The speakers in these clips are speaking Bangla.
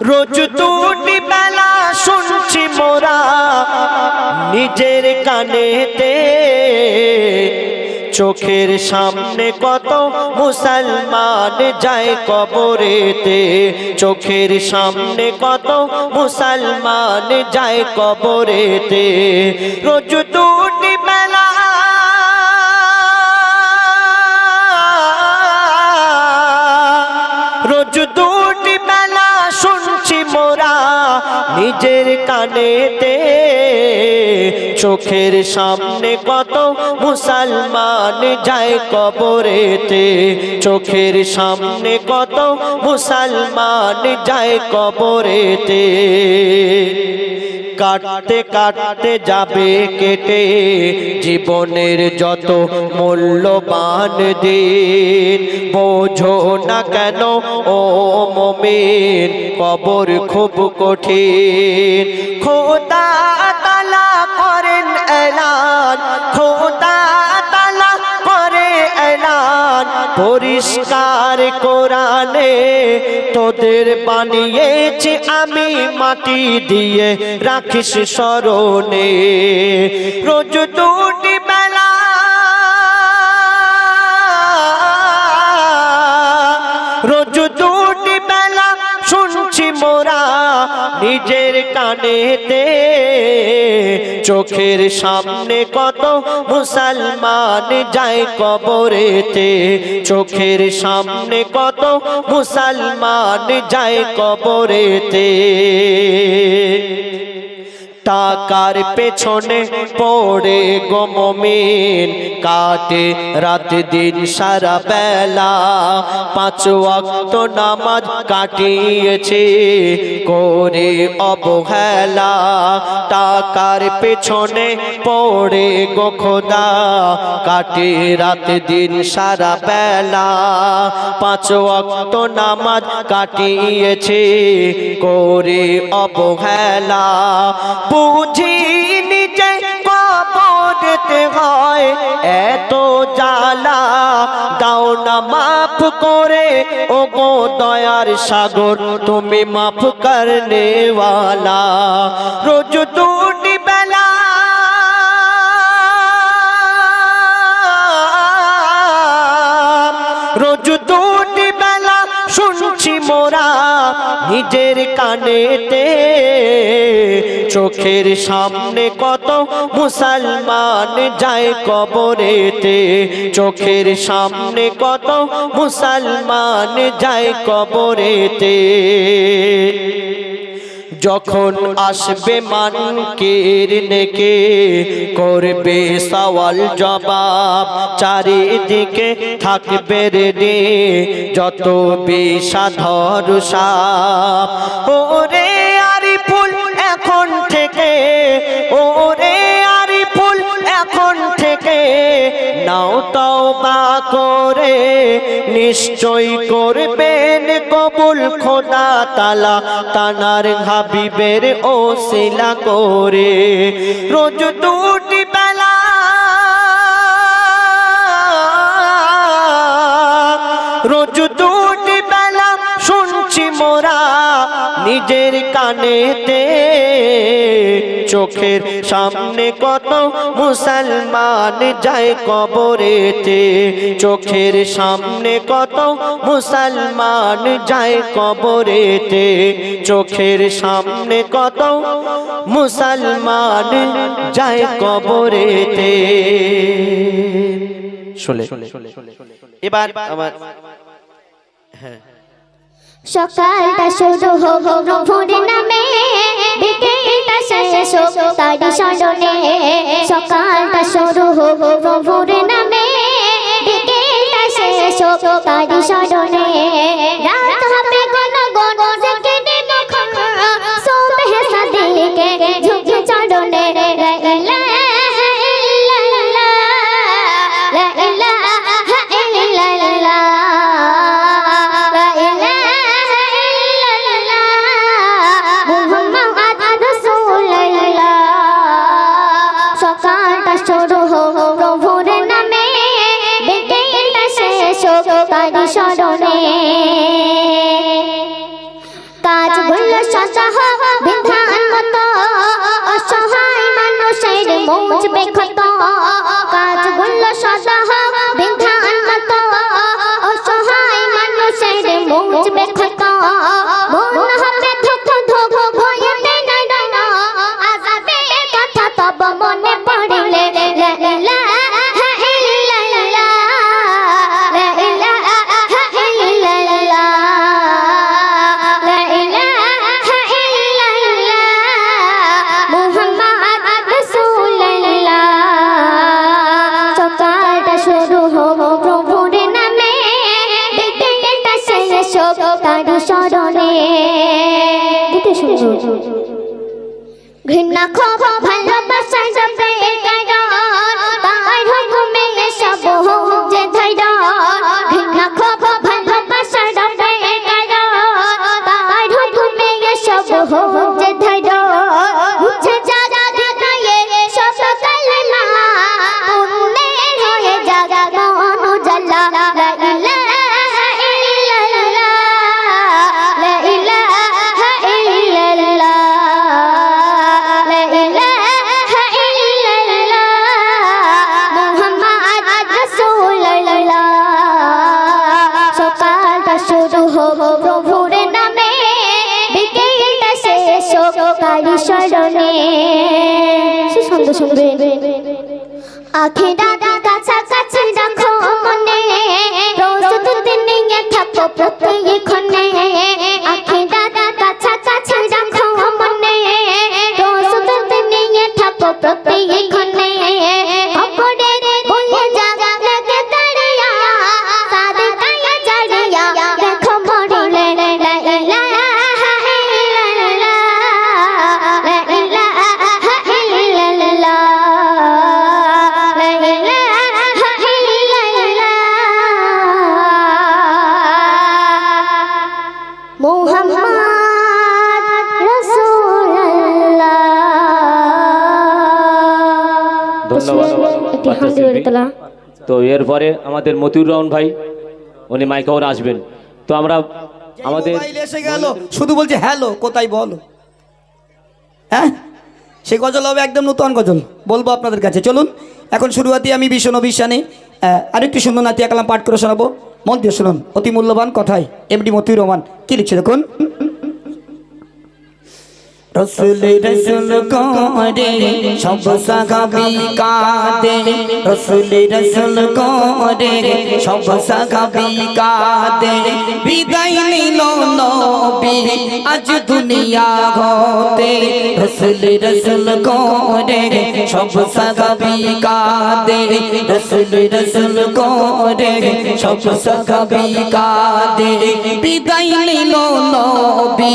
রোজ দুটি বেলা শুনছি মোরা নিজের কানেতে। চোখের সামনে কত মুসলমান যায় কবরেতে। চোখের সামনে কত মুসলমান যায় কবরেতে। রোজ দুটি বেলা রোজ দুটি নিজের কানেতে চোখের সামনে কত মুসলমান যায় কবরেতে। চোখের সামনে কত মুসলমান যায় কবরেতে। কাটতে কাটতে যাবে কেটে জীবনের যত মূল্যবান দিন, বোঝো না কেন ও মমিন, কবর খুব কঠিন। খোদা তালা করেন এলান, খোদা পরিষ্কার কোরআনে তোদের বানিয়েছি আমি মাটি দিয়ে রাখিস স্মরণে। রোজ দুটি নিজের কানেতে চোখের সামনে কত মুসলমান যায় কবরেতে চোখের সামনে কত মুসলমান যায় কবরেতে। টাকার পেছনে পড়ে গমমিন কাটে রাত দিন, সারা বেলা পাঁচ ওয়াক্ত নামাজ কাটিয়েছে। করে অবহেলা টাকার পেছনে পড়ে গো খোদা। কাটে রাত দিন, সারা বেলা পাঁচ ওয়াক্ত নামাজ কাটিয়েছে। করে অবহেলা বুঝি নিজে কবরতে হয়। এত জ্বালা, দাও না মাফ করে। ও গো দয়ার সাগর, তুমি মাফ করনে वाला রোজ দুটি বেলা রোজ দুটি বেলা শুনছি মোরা নিজের কানেতে। চোখের সামনে কত মুসলমান যায় কবরেতে? চোখের সামনে কত মুসলমান যায় কবরেতে? যখন আসবে মানকের নেকে, করবে সওয়াল জবাব, চারিদিকে থাকবে রে যত বিষাধর সাপ। ওরে নিশ্চয় করবেন কবুল খোদা তালা তানার হাবিবের ও শিলা করে। রোজ দুটি নিজের কানেতে চোখের সামনে কত মুসলমান যায় কবরেতে চোখের সামনে কত মুসলমান যায় কবরেতে চোখের সামনে কত মুসলমান যায় কবরেতে শোলে এবার আমার হ্যাঁ সকালটা শুরু হোক প্রভুর নামে, বিকেলটা শেষ হোক তারি স্মরণে। সকালটা শুরু হোক প্রভুর নামে, বিকেলটা শেষ হোক তারি স্মরণে। রাত হবে শুনবেন আখেরা কাছাকাছি রাখো মনে ধন্যবাদ। তো এরপরে আমাদের মতিউর রহমান ভাই উনি মাইকাওর আসবেন। তো আমরা আমাদের এসে গেল। শুধু বলছে হ্যালো কোথায় বলো? হ্যাঁ? সে গজল হবে একদম নতুন গজল। বলব আপনাদের কাছে। চলুন এখন শুরুয়াতি আমি বিশ্ব নবিশানে আরেকটি সুন্দর নাতি কালাম পাঠ করে শোনাবো। মন দিয়ে শুনুন অতি মূল্যবান কথায় এমডি মতিউর রহমান। কি লিখছে দেখুন? রসুল রসুল করে, সব সাগাবি কাদে রসুল রসুল করে, সব সাগাবি কাদে বিদায় নিল নবী, আজ দুনিয়া হতে রসুল রসুল করে, সব সাগাবি কাদে রসুল রসুল করে, সব সাগাবি কাদে বিদায় নিল নবী,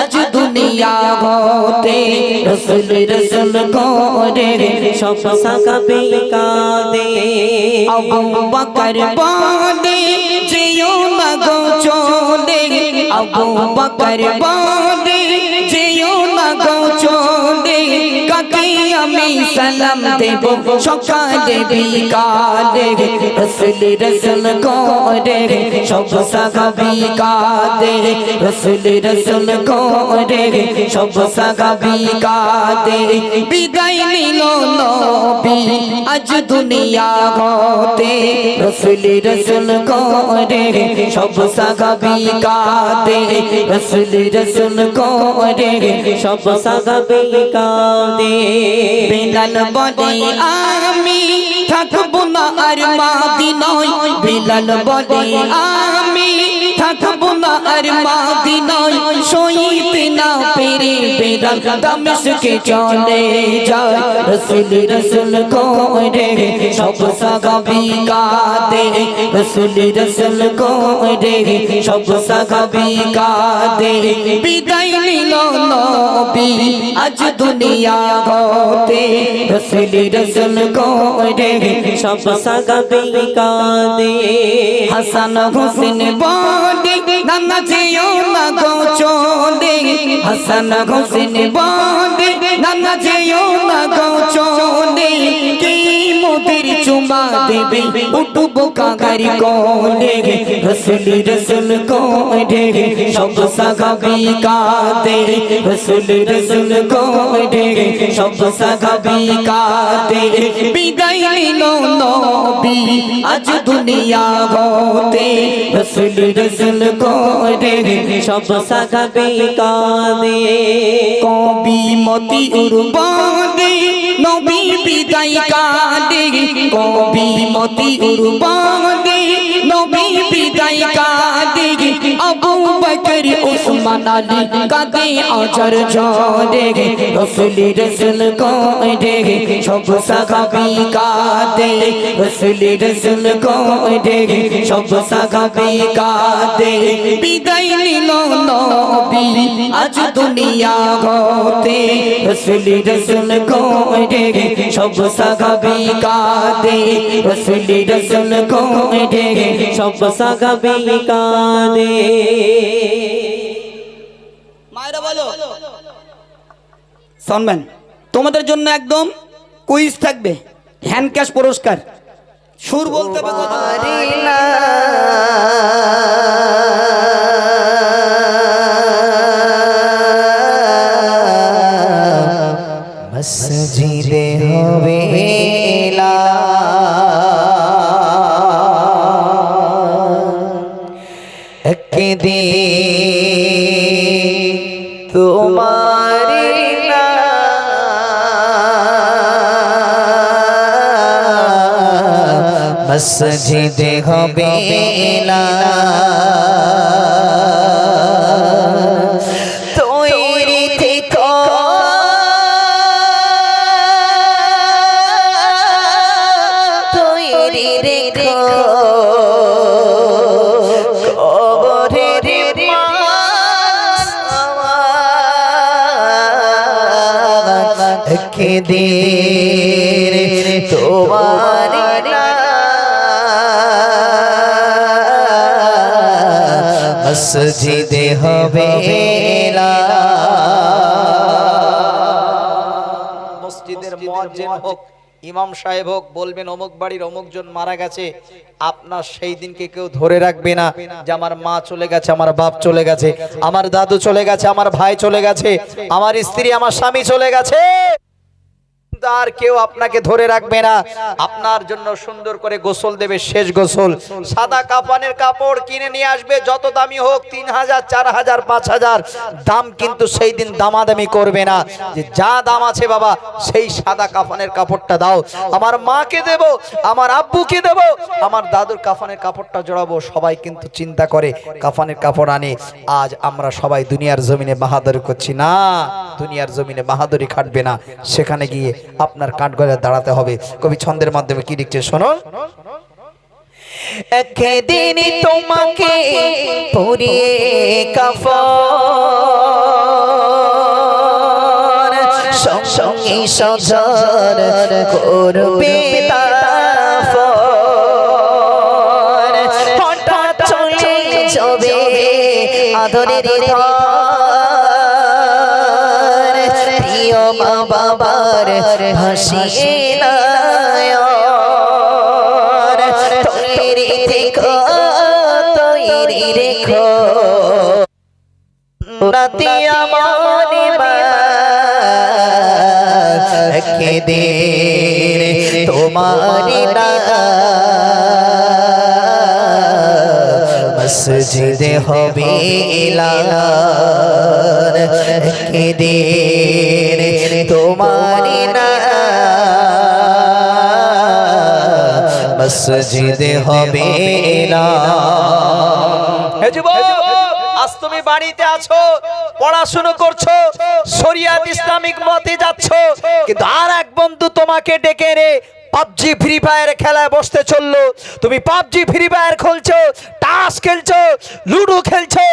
আজ দুনিয়া হতে রসুল রসুল করে সব সাগাবি কাদে আবু বকর বাদে যেও না চলে। আবু বকর বাদে যেও চলে কাকে আমি সালাম দেব, সকালে বিকালে রসুল রসুল করে, সব সাগাবি কাদে রসুল রসুল করে, সব সাগাবি কাদে বিদায় নিল নবী আজ দুনিয়া হতে রসুল রসুল করে, সব সাগাবি কাদে রসুল রসুল করে, সব সাগাবি কাদে বেলাল বলে আমি থাকব না আর মাদিনায় বেলাল বলে আমি থাকব না আর মাদিনায় পেরে বেলাল দামেশকে চলে যায় রসুল রসুল করে সব সাগাবি কাদে রসুল রসুল করে সব সাগাবি কাদে বিদায় নিল নবী আজ দুনিয়া হতে রসুল রসুল করে সব সাগাবি কাদে হাসান হোসেন বলে নানা যেও না গো চলে হাসান হোসেন বলে নানা যেও না গো চলে কি মোদের চুমা দেবে উঠব কাগারি কোলে রসুল রসুল কোলে সব সাগাবি কাতে রসুল রসুল কোলে সব সাগাবি কাতে বিদায় নিল নবী আজ দুনিয়া হতে রসুল রসুল কোলে সব সাগাবে কাঁদে কবি মতি উরবাদে নবী বিদায় কাঁদে কবি মতি উরবাদে নবী বিদায় কাঁদে আবু বকর, উসমান আলী কাঁদে, আজর জরে রসুল রসুল কোডে সব সাহাবি কাঁদে রসুল রসুল কোডে সব সাহাবি কাঁদে। বিদায় নিল নবী, আজ দুনিয়া হতে রসুল রসুল কোডে সব সাহাবি কাঁদে রসুল রসুল কোডে সব সাগাবে মায়েরা বলো। শুনবেন তোমাদের জন্য একদম কুইজ থাকবে হ্যান্ড ক্যাশ পুরস্কার। সুর বলতে হবে মসজিদে হবে না রেখো মসজিদে হবে মসজিদের মুয়াজ্জিন হোক, ইমাম সাহেব হোক, বলবেন অমুক বাড়ির অমুক জন মারা গেছে, আপনার সেই দিনকে কেউ ধরে রাখবে না যে আমার মা চলে গেছে, আমার বাপ চলে গেছে, আমার দাদু চলে গেছে, আমার ভাই চলে গেছে, আমার স্ত্রী, আমার স্বামী চলে গেছে। আর কেউ আপনাকে ধরে রাখবে না। আপনার জন্য সুন্দর করে গোসল দেবে, শেষ গোসল। সাদা কাফানের কাপড় কিনে নিয়ে আসবে, যত দামি হোক, তিন হাজার, চার হাজার, পাঁচ হাজার। দাম কিন্তু সেই দিন দামাদামি করবে না। যে যা দাম আছে বাবা, সেই সাদা কাফানের কাপড়টা দাও। আমার মাকে দেব, আমার আব্বুকে দেব, আমার দাদুর কাফানের কাপড়টা জড়াবো। সবাই কিন্তু চিন্তা করে, কাফানের কাপড় আনে। আজ আমরা সবাই দুনিয়ার জমিনে বাহাদুরি করছি। না, দুনিয়ার জমিনে বাহাদুরি খাটবে না। সেখানে গিয়ে আপনার কাঠগড়ায় দাঁড়াতে হবে। কবি ছন্দের মাধ্যমে কি লিখছে শোনো? একদিন তোমাকে পরিয়ে কাফন, সঙ্গে সজন করবে হঠাৎ চলে যাবে আদরের প্রিয় বাবার হাসিয়ে নয়ন তৈরি থেকো তৈরি রেখো। রাতি মসজিদে হবে এলান। একদিন তোমারি হবে তুমি বাড়িতে আছো, পড়াশুনো করছ, শরিয়াত ইসলামিক মতে যাচ্ছ, কিন্তু আর এক বন্ধু তোমাকে ডেকে রে পাবজি ফ্রি ফায়ার খেলায় বসতে চলল। তুমি পাবজি ফ্রি ফায়ার খেলছো টাস খেলছো, লুডো খেলছো,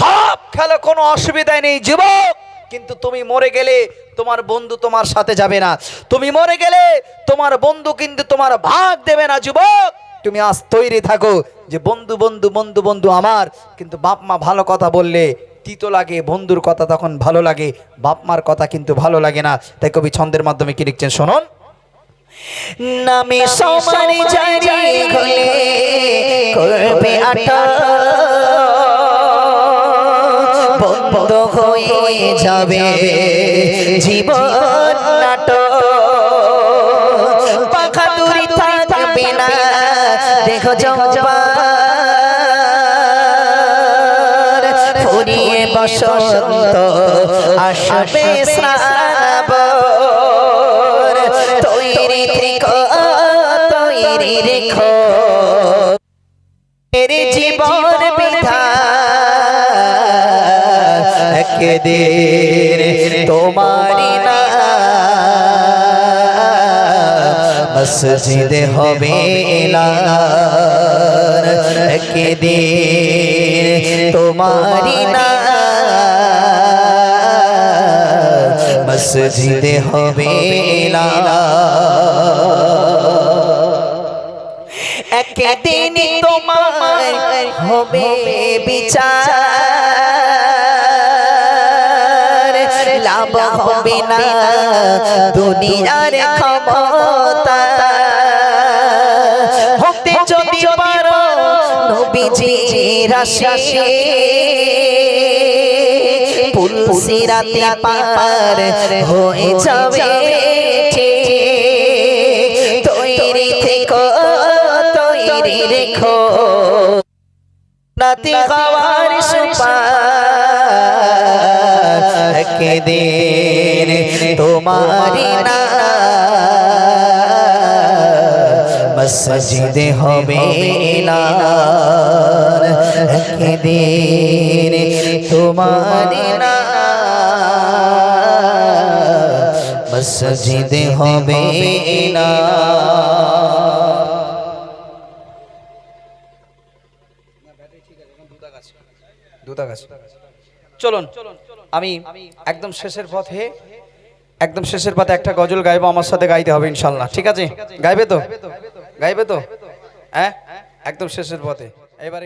সব খেলা কোনো অসুবিধাই নেই, যুবক। কিন্তু তুমি মরে গেলে তোমার বন্ধু তোমার সাথে যাবে না। তুমি মরে গেলে তোমার বন্ধু কিন্তু তোমার ভাগ দেবে না যুবক। তুমি আজ তৈরি থাকো যে বন্ধু বন্ধু বন্ধু বন্ধু আমার। কিন্তু বাপ মা ভালো কথা বললে তিতো লাগে বন্ধুর কথা তখন ভালো লাগে বাপ মার কথা কিন্তু ভালো লাগে না। তাই কবি ছন্দের মাধ্যমে কি লিখছেন শোনুন? নামে সমান জারি করবে আটা। বন্ধ হয়ে যাবে। জীবন নাটক। পাখা দূরি থাকবে না। দেখো জবান ফুরিয়ে বসন্ত। আসবে শ্রাবণ। তৈরি থেকো তৈরি রেখো জীবন একদিন তোমারি না মসজিদ হবে এলান একদিন তোমারি না মসজিদ হবে এলান একদিন তোমার হবে বিচার লাভ হবে না দুনিয়ার ক্ষমতা। হতে যদি পারো নবীজি রাশি পুলসিরাতে পার হয়ে যাবে, তৈরি থেকো, তৈরি রেখো। নাতি গাওয়ার সুপার। একদিন তোমারি না। মসজিদ হবে না একদিন তোমারি না। মসজিদ হবে না দুদাগাছ চলুন। আমি একদম শেষের পথে, একদম শেষের পথে একটা গজল গাইবো, আমার সাথে গাইতে হবে ইনশাল্লাহ ঠিক আছে? গাইবে তো? গাইবে তো? হ্যাঁ? একদম শেষের পথে। এবারে